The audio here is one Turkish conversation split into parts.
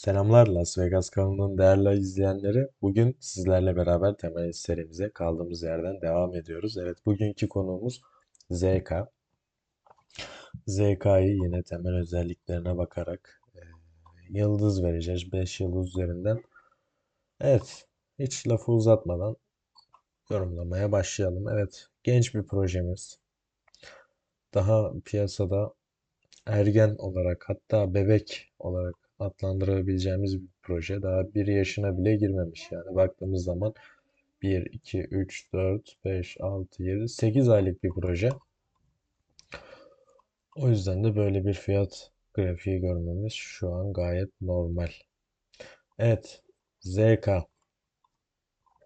Selamlar Las Vegas kanalının değerli izleyenleri. Bugün sizlerle beraber temel serimize kaldığımız yerden devam ediyoruz. Evet bugünkü konuğumuz ZK. ZK'yı yine temel özelliklerine bakarak e, yıldız vereceğiz. 5 yıldız üzerinden. Evet hiç lafı uzatmadan yorumlamaya başlayalım. Evet genç bir projemiz. Daha piyasada ergen olarak hatta bebek olarak adlandırabileceğimiz bir proje. Daha bir yaşına bile girmemiş yani. Baktığımız zaman 1, 2, 3, 4, 5, 6, 7, 8 aylık bir proje. O yüzden de böyle bir fiyat grafiği görmemiz şu an gayet normal. Evet, ZK.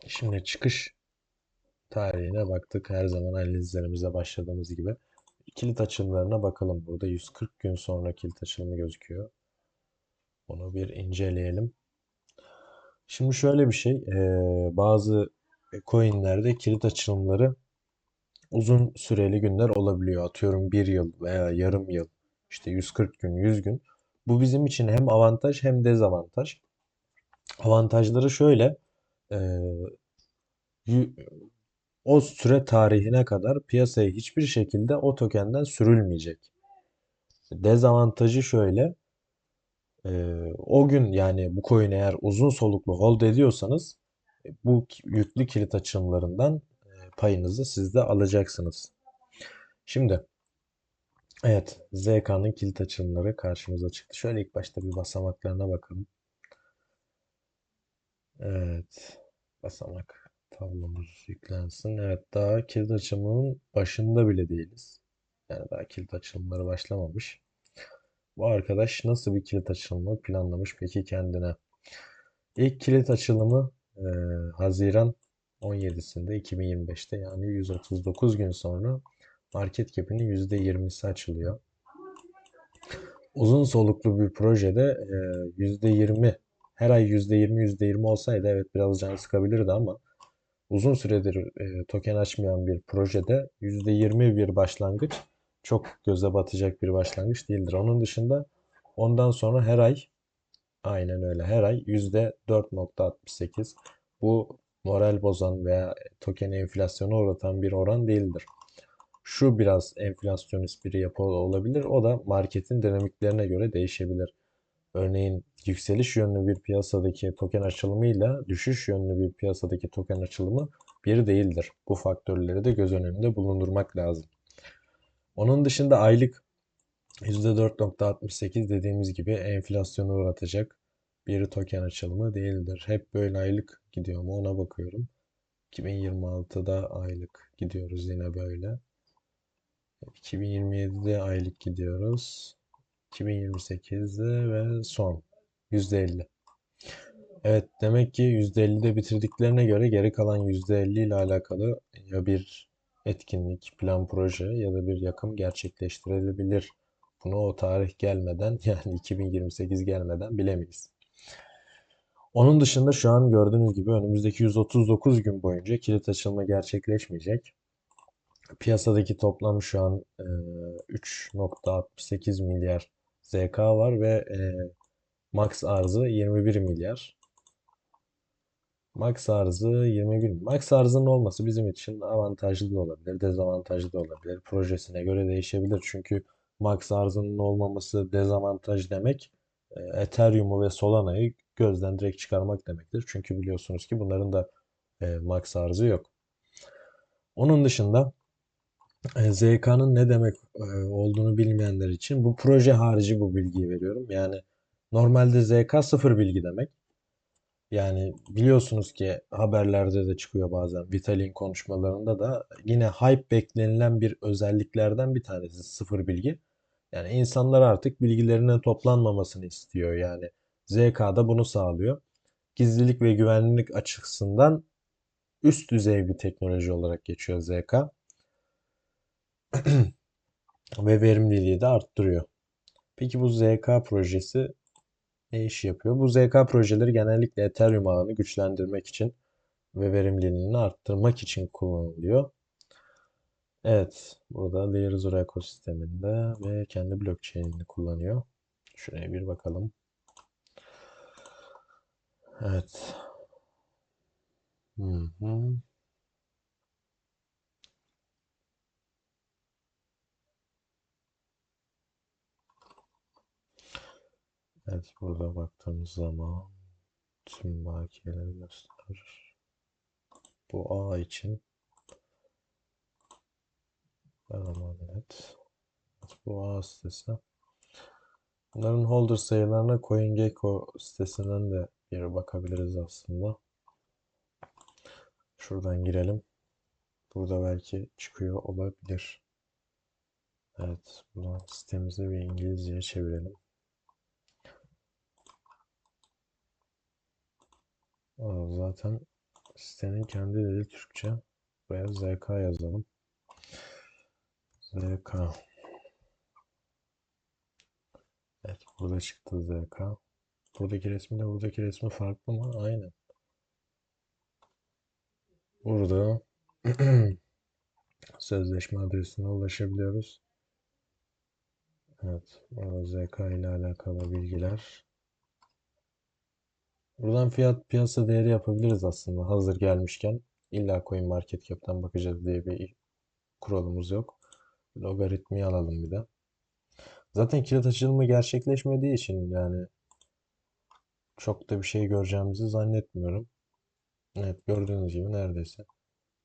Şimdi çıkış tarihine baktık. Her zaman analizlerimize başladığımız gibi. Kilit açımlarına bakalım. Burada 140 gün sonra kilit açılımı gözüküyor. Onu bir inceleyelim. Şimdi şöyle bir şey. bazı coinlerde kilit açılımları uzun süreli günler olabiliyor. Atıyorum bir yıl veya yarım yıl. işte 140 gün, 100 gün. Bu bizim için hem avantaj hem dezavantaj. Avantajları şöyle. o süre tarihine kadar piyasaya hiçbir şekilde o tokenden sürülmeyecek. Dezavantajı şöyle. Ee, o gün yani bu coin eğer uzun soluklu hold ediyorsanız e, bu yüklü kilit açılımlarından e, payınızı siz de alacaksınız. Şimdi evet ZK'nın kilit açılımları karşımıza çıktı. Şöyle ilk başta bir basamaklarına bakalım. Evet basamak tablomuz yüklensin. Evet daha kilit açılımının başında bile değiliz. Yani daha kilit açılımları başlamamış. Bu arkadaş nasıl bir kilit açılımı planlamış peki kendine? İlk kilit açılımı e, Haziran 17'sinde 2025'te yani 139 gün sonra market cap'inin %20'si açılıyor. Uzun soluklu bir projede e, %20 her ay %20 %20 olsaydı evet biraz can sıkabilirdi ama uzun süredir e, token açmayan bir projede %20 bir başlangıç çok göze batacak bir başlangıç değildir. Onun dışında ondan sonra her ay Aynen öyle. Her ay %4.68. Bu moral bozan veya token enflasyona uğratan bir oran değildir. Şu biraz enflasyonist bir yapı olabilir. O da marketin dinamiklerine göre değişebilir. Örneğin yükseliş yönlü bir piyasadaki token açılımıyla düşüş yönlü bir piyasadaki token açılımı bir değildir. Bu faktörleri de göz önünde bulundurmak lazım. Onun dışında aylık %4.68 dediğimiz gibi enflasyona uğratacak bir token açılımı değildir. Hep böyle aylık gidiyor mu ona bakıyorum. 2026'da aylık gidiyoruz yine böyle. 2027'de aylık gidiyoruz. 2028'de ve son %50. Evet demek ki %50'de bitirdiklerine göre geri kalan %50 ile alakalı ya bir etkinlik, plan, proje ya da bir yakım gerçekleştirilebilir. Bunu o tarih gelmeden yani 2028 gelmeden bilemeyiz. Onun dışında şu an gördüğünüz gibi önümüzdeki 139 gün boyunca kilit açılma gerçekleşmeyecek. Piyasadaki toplam şu an e, 3.68 milyar ZK var ve e, max arzı 21 milyar. Max arzı 21. Max arzının olması bizim için avantajlı da olabilir, dezavantajlı da olabilir. Projesine göre değişebilir. Çünkü max arzının olmaması dezavantaj demek e, Ethereum'u ve Solana'yı gözden direkt çıkarmak demektir. Çünkü biliyorsunuz ki bunların da e, max arzı yok. Onun dışında e, ZK'nın ne demek olduğunu bilmeyenler için bu proje harici bu bilgiyi veriyorum. Yani normalde ZK sıfır bilgi demek. Yani biliyorsunuz ki haberlerde de çıkıyor bazen. Vitalik'in konuşmalarında da yine hype beklenilen bir özelliklerden bir tanesi sıfır bilgi. Yani insanlar artık bilgilerinin toplanmamasını istiyor. Yani ZK da bunu sağlıyor. Gizlilik ve güvenlik açısından üst düzey bir teknoloji olarak geçiyor ZK ve verimliliği de arttırıyor. Peki bu ZK projesi ne iş yapıyor? Bu ZK projeleri genellikle Ethereum ağını güçlendirmek için ve verimliliğini arttırmak için kullanılıyor. Evet, burada Layer Zero ekosisteminde ve kendi blockchain'ini kullanıyor. Şuraya bir bakalım. Evet. Hı hı. Evet burada baktığımız zaman tüm bakiyeleri gösterir. Bu A için evet. Evet, Bu A sitesi. Bunların holder sayılarına CoinGecko sitesinden de bir bakabiliriz aslında. Şuradan girelim. Burada belki çıkıyor olabilir. Evet, buradan sitemizi bir İngilizceye çevirelim. Zaten sitenin kendi dili Türkçe. Buraya ZK yazalım. ZK. Evet, burada çıktı ZK. Buradaki resmiyle buradaki resmi farklı mı? Aynen. Burada sözleşme adresine ulaşabiliyoruz. Evet, burada ZK ile alakalı bilgiler. Buradan fiyat piyasa değeri yapabiliriz aslında hazır gelmişken. İlla CoinMarketCap'ten bakacağız diye bir kuralımız yok. Logaritmayı alalım bir de. Zaten kilit açılımı gerçekleşmediği için yani çok da bir şey göreceğimizi zannetmiyorum. Evet gördüğünüz gibi neredeyse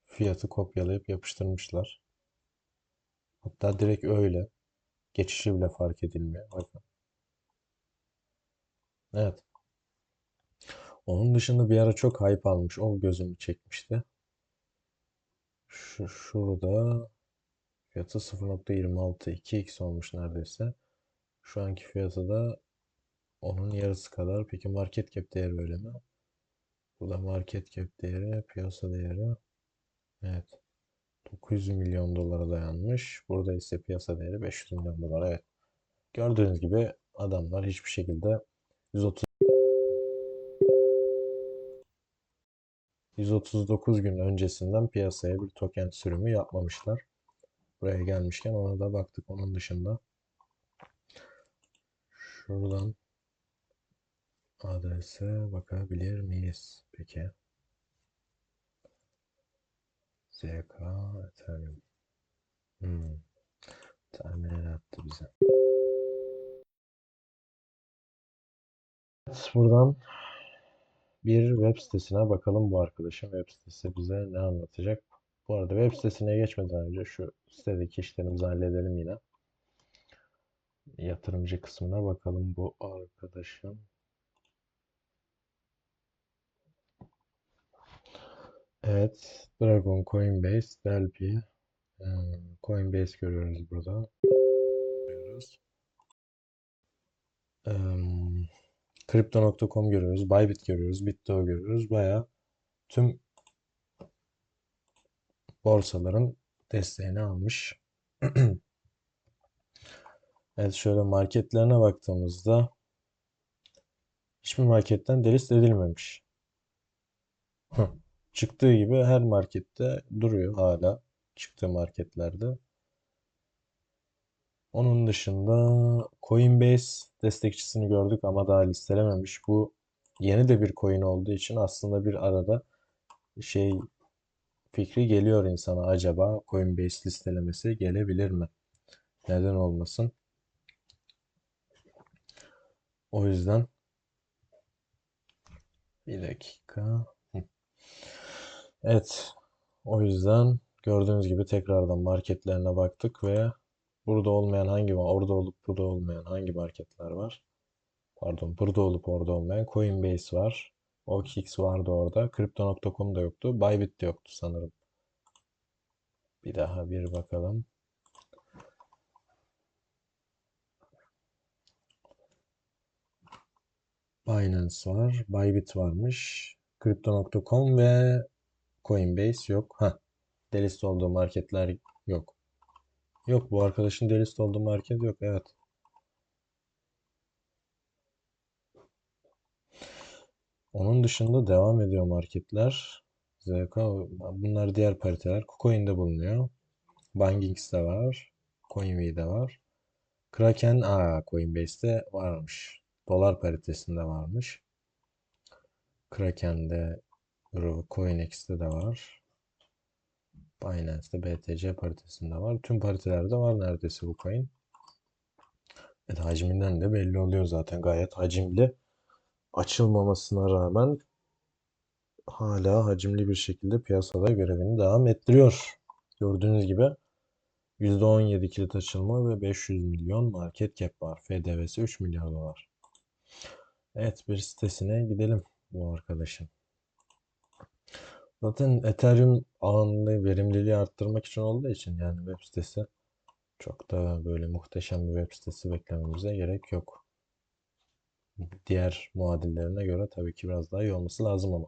fiyatı kopyalayıp yapıştırmışlar. Hatta direkt öyle. Geçişi bile fark edilmiyor. Bakın. Evet. Onun dışında bir ara çok hype almış. O gözümü çekmişti. Şu, şurada fiyatı 0.26 2x olmuş neredeyse. Şu anki fiyatı da onun yarısı kadar. Peki market cap değeri öyle mi? Burada market cap değeri, piyasa değeri. Evet. 900 milyon dolara dayanmış. Burada ise piyasa değeri 500 milyon dolar. Evet. Gördüğünüz gibi adamlar hiçbir şekilde 130 139 gün öncesinden piyasaya bir token sürümü yapmamışlar. Buraya gelmişken ona da baktık. Onun dışında şuradan adrese bakabilir miyiz? Peki. ZK Ethereum. Hmm. Terminal attı bize. Evet, buradan bir web sitesine bakalım bu arkadaşın web sitesi bize ne anlatacak. Bu arada web sitesine geçmeden önce şu sitedeki işlerimizi halledelim yine. Yatırımcı kısmına bakalım bu arkadaşın. Evet, Dragon, Coinbase, Delphi, hmm, Coinbase görüyoruz burada. Görüyoruz. Um, Crypto.com görüyoruz, Bybit görüyoruz, BitDo görüyoruz. Bayağı tüm borsaların desteğini almış. Evet şöyle marketlerine baktığımızda hiçbir marketten delist edilmemiş. Çıktığı gibi her markette duruyor hala çıktığı marketlerde. Onun dışında Coinbase destekçisini gördük ama daha listelememiş. Bu yeni de bir coin olduğu için aslında bir arada şey fikri geliyor insana acaba Coinbase listelemesi gelebilir mi? Neden olmasın? O yüzden bir dakika. Evet. O yüzden gördüğünüz gibi tekrardan marketlerine baktık ve burada olmayan hangi var? Orada olup burada olmayan hangi marketler var? Pardon, burada olup orada olmayan Coinbase var. OKX vardı orada. Crypto.com da yoktu. Bybit de yoktu sanırım. Bir daha bir bakalım. Binance var. Bybit varmış. Crypto.com ve Coinbase yok. Ha, delist olduğu marketler yok. Yok bu arkadaşın delist olduğu market yok. Evet. Onun dışında devam ediyor marketler. ZK, bunlar diğer pariteler. KuCoin'de bulunuyor. Bangings'te var. CoinV'de var. Kraken, aa Coinbase'de varmış. Dolar paritesinde varmış. Kraken'de, CoinEx'te de var. Binance'de, BTC paritesinde var. Tüm paritelerde var neredeyse bu coin. Evet, hacminden de belli oluyor zaten. Gayet hacimli. Açılmamasına rağmen hala hacimli bir şekilde piyasada görevini devam ettiriyor. Gördüğünüz gibi %17 kilit açılma ve 500 milyon market cap var. FDV'si 3 milyar dolar. Evet bir sitesine gidelim bu arkadaşın. Zaten Ethereum ağında verimliliği arttırmak için olduğu için yani web sitesi çok da böyle muhteşem bir web sitesi beklememize gerek yok. Diğer muadillerine göre tabii ki biraz daha iyi olması lazım ama.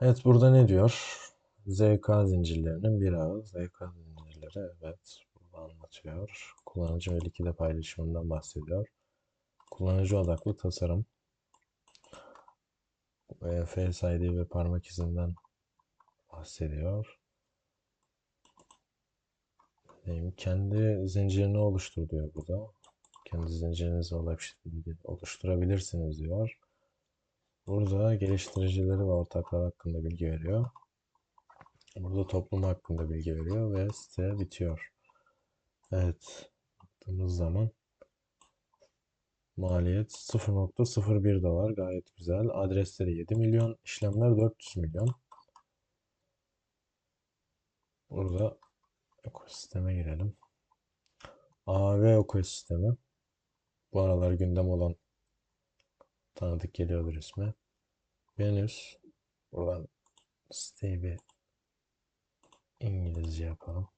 Evet burada ne diyor? ZK zincirlerinin bir ağı. ZK zincirleri evet anlatıyor. Kullanıcı ve likide paylaşımından bahsediyor. Kullanıcı odaklı tasarım. E, Face ID ve parmak izinden bahsediyor. Neyim? Kendi zincirini oluştur diyor burada. Kendi zincirinizi oluşturabilirsiniz diyor. Burada geliştiricileri ve ortaklar hakkında bilgi veriyor. Burada toplum hakkında bilgi veriyor ve site bitiyor. Evet. Baktığımız zaman maliyet 0.01 dolar gayet güzel. Adresleri 7 milyon, işlemler 400 milyon. Burada ekosisteme girelim. AV ekosistemi. Bu aralar gündem olan tanıdık geliyordur ismi. Venüs. Buradan siteyi bir İngilizce yapalım.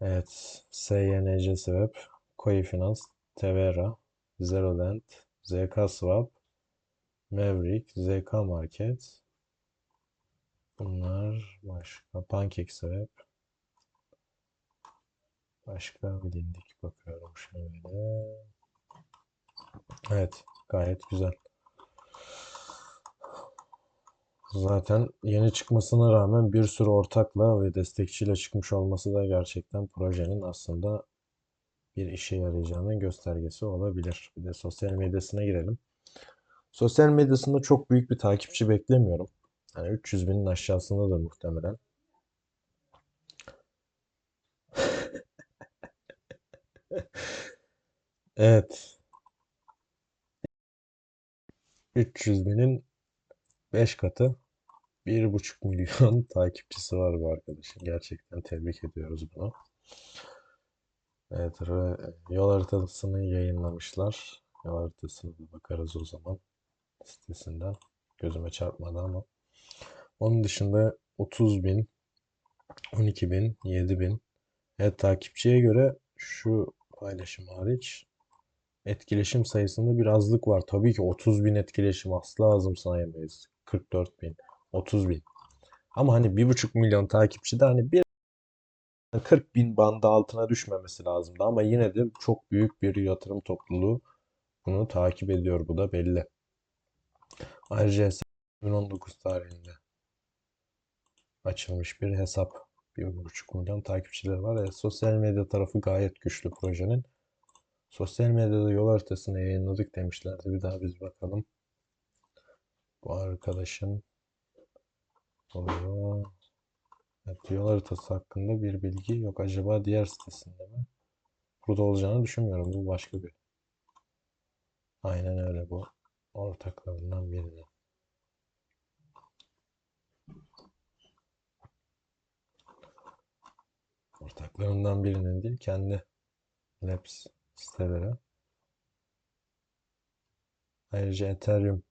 Evet. SYNC Swap, Coinfinance, Tevera, Zerolent, ZK Swap, Maverick, ZK Market. Bunlar başka. PancakeSwap. Başka bilindik bakıyorum şöyle. Evet. Gayet güzel. Zaten yeni çıkmasına rağmen bir sürü ortakla ve destekçiyle çıkmış olması da gerçekten projenin aslında bir işe yarayacağının göstergesi olabilir. Bir de sosyal medyasına girelim. Sosyal medyasında çok büyük bir takipçi beklemiyorum. Yani 300 binin aşağısındadır muhtemelen. Evet. 300 binin 5 katı 1,5 milyon takipçisi var bu arkadaşın. Gerçekten tebrik ediyoruz bunu. Evet, yol haritasını yayınlamışlar. Yol haritasına da bakarız o zaman sitesinden. Gözüme çarpmadı ama. Onun dışında 30 bin, 12 bin, 7 bin. Evet takipçiye göre şu paylaşım hariç etkileşim sayısında bir azlık var. Tabii ki 30 bin etkileşim asla azım sayamayız. 44 bin, 30 bin. Ama hani 1,5 milyon takipçi de hani bir 40 bin bandı altına düşmemesi lazımdı. Ama yine de çok büyük bir yatırım topluluğu bunu takip ediyor. Bu da belli. Ayrıca 2019 tarihinde açılmış bir hesap. 1,5 milyon takipçileri var. E, sosyal medya tarafı gayet güçlü projenin. Sosyal medyada yol haritasını yayınladık demişlerdi. Bir daha biz bakalım. Bu arkadaşın oluyor. Yol haritası hakkında bir bilgi yok. Acaba diğer sitesinde mi? Burada olacağını düşünmüyorum. Bu başka bir. Aynen öyle bu. Ortaklarından birinin. Ortaklarından birinin değil, kendi Labs siteleri. Ayrıca Ethereum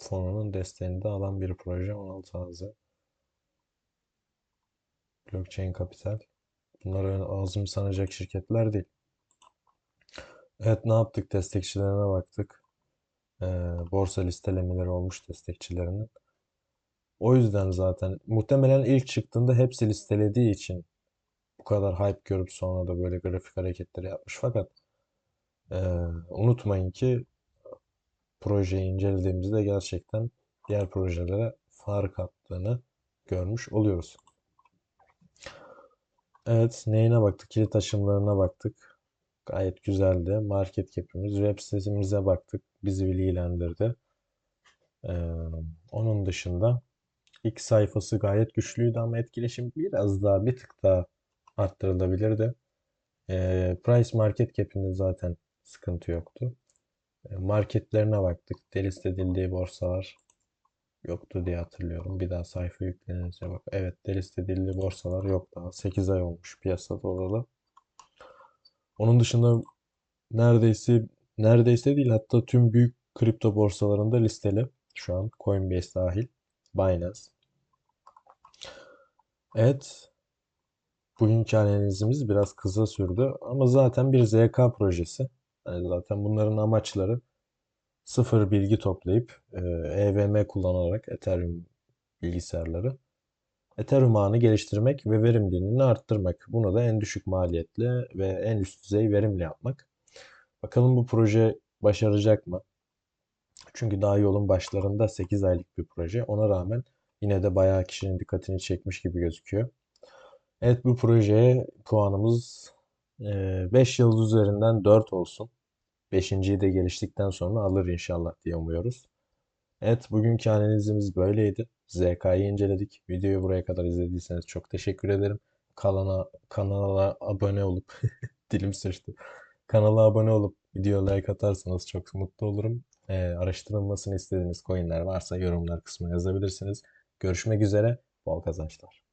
fonunun desteğini de alan bir proje 16 Haziran. Blockchain Capital. Bunlar öyle ağzım sanacak şirketler değil. Evet ne yaptık? Destekçilerine baktık. Ee, borsa listelemeleri olmuş destekçilerinin. O yüzden zaten muhtemelen ilk çıktığında hepsi listelediği için bu kadar hype görüp sonra da böyle grafik hareketleri yapmış. Fakat e, unutmayın ki projeyi incelediğimizde gerçekten diğer projelere fark attığını görmüş oluyoruz. Evet, neyine baktık? Kilit aşımlarına baktık. Gayet güzeldi. Market cap'imiz, web sitemize baktık. Bizi bilgilendirdi. Ee, onun dışında ilk sayfası gayet güçlüydü ama etkileşim biraz daha bir tık daha arttırılabilirdi. Ee, price market cap'inde zaten sıkıntı yoktu. Ee, marketlerine baktık. Delist edildiği borsalar yoktu diye hatırlıyorum. Bir daha sayfa yüklenince bak. Evet delist edildiği borsalar yok daha. 8 ay olmuş piyasada olalı. Onun dışında neredeyse neredeyse değil hatta tüm büyük kripto borsalarında listeli. Şu an Coinbase dahil. Binance. Evet. Bugünkü analizimiz biraz kısa sürdü ama zaten bir ZK projesi. Yani zaten bunların amaçları sıfır bilgi toplayıp e, EVM kullanarak Ethereum bilgisayarları Ethereum ağını geliştirmek ve verimliliğini arttırmak. Bunu da en düşük maliyetli ve en üst düzey verimli yapmak. Bakalım bu proje başaracak mı? Çünkü daha yolun başlarında 8 aylık bir proje. Ona rağmen yine de bayağı kişinin dikkatini çekmiş gibi gözüküyor. Evet bu projeye puanımız 5 yıldız üzerinden 4 olsun. 5.yi de geliştikten sonra alır inşallah diye umuyoruz. Evet bugünkü analizimiz böyleydi. ZK'yı inceledik. Videoyu buraya kadar izlediyseniz çok teşekkür ederim. Kanala, kanala abone olup dilim sürçtü. Kanala abone olup video like atarsanız çok mutlu olurum. Ee, araştırılmasını istediğiniz coinler varsa yorumlar kısmına yazabilirsiniz. Görüşmek üzere. Bol kazançlar.